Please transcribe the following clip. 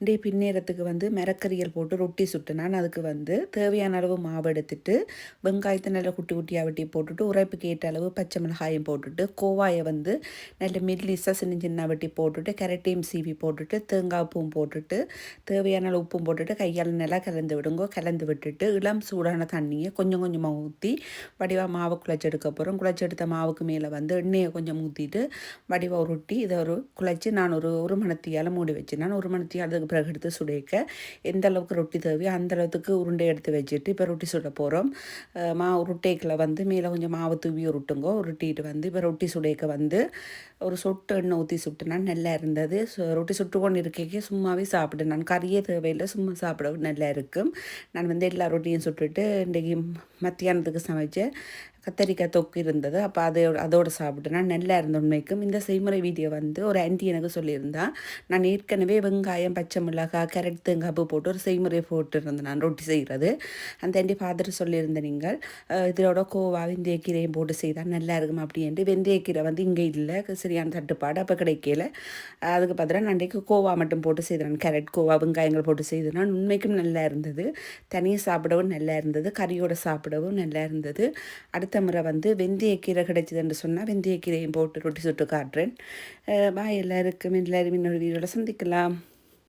இன்றைய பின்னேரத்துக்கு வந்து மரக்கறியல் போட்டு ரொட்டி சுட்டு நான் அதுக்கு வந்து தேவையான அளவு மாவு எடுத்துட்டு வெங்காயத்தை நல்லா குட்டி குட்டியாக வெட்டி போட்டுட்டு உரைப்புக்கு ஏற்ற அளவு பச்சை மிளகாயும் போட்டுட்டு கோவாயை வந்து நல்ல மெல்லிஸாக சின்ன சின்ன வெட்டி போட்டுட்டு கரட்டையும் சீவி போட்டுட்டு தேங்காய் பூவும் போட்டுட்டு தேவையான அளவு உப்பும் போட்டுட்டு கையால் நல்லா கலந்து விடுங்கோ கலந்து விட்டுட்டு இளம் சூடான தண்ணியை கொஞ்சம் கொஞ்சமாக ஊற்றி வடிவாக மாவு குழச்செடுக்க போகிறோம் குழச்செடுத்த மாவுக்கு மேலே வந்து எண்ணெயை கொஞ்சம் ஊற்றிட்டு வடிவாக உருட்டி இதை ஒரு குழச்சி நான் ஒரு ஒரு மணத்தியால் மூடி வச்சு நான் ஒரு மணத்தியால் அதுக்கு பிறகு எடுத்து சுடைக்க எந்த அளவுக்கு ரொட்டி தேவையோ அந்த அளவுக்கு உருண்டை எடுத்து வச்சுட்டு இப்போ ரொட்டி சுட போகிறோம் மா உருட்டைக்கில் வந்து மேலே கொஞ்சம் மாவு தூவி உருட்டுங்க உருட்டிட்டு வந்து இப்போ ரொட்டி சுடைக்க வந்து ஒரு சொட்டு எண்ணெய் ஊற்றி சுட்டுனா நல்லா இருந்தது. ரொட்டி சுட்டு கொண்டு இருக்கே சும்மாவே சாப்பிடு. நான் கறியே தேவையில்லை சும்மா சாப்பிட நல்லா இருக்கும். நான் வந்து எல்லா ரொட்டியும் சுட்டுட்டு இன்றைக்கி மத்தியானத்துக்கு சமைச்சேன் கத்தரிக்காய் தொக்கு இருந்தது. அப்போ அதை அதோடு சாப்பிட்டேன்னா நல்லா இருந்த உண்மைக்கும் இந்த செய்முறை வீடியோ வந்து ஒரு ஆன்டி எனக்கு சொல்லியிருந்தா நான் ஏற்கனவே வெங்காயம் பச்சை மிளகாய் கேரட் தேங்காய் பூ போட்டு ஒரு செய்முறை போட்டுருந்தேன். நான் ரொட்டி செய்கிறது அந்த ஆண்டி ஃபாதர் சொல்லியிருந்தேன் நீங்கள் இதோட கோவா வெந்தயக்கீரையும் போட்டு செய்தால் நல்லா இருக்கும் அப்படின்ட்டு. வெந்தயக்கீரை வந்து இங்கே இல்லை. சரியான தட்டுப்பாடு அப்போ கிடைக்கல. அதுக்கு பார்த்தா நான் இன்றைக்கு கோவா மட்டும் போட்டு செய்தேன். கேரட் கோவா வெங்காயங்கள் போட்டு செய்தேன் உண்மைக்கும் நல்லா இருந்தது. தனியாக சாப்பிடவும் நல்லா இருந்தது. கறியோடு சாப்பிடவும் நல்லா இருந்தது. அடுத்து அடுத்த முறை வந்து வெந்தயக்கீரை கிடைச்சதுன்னு சொன்னால் வெந்தயக்கீரையும் போட்டு ரொட்டி சுட்டு காட்டுறேன். பாய் எல்லாருக்கும். எல்லோரும் இன்னொரு வீடியோவில் சந்திக்கலாம்.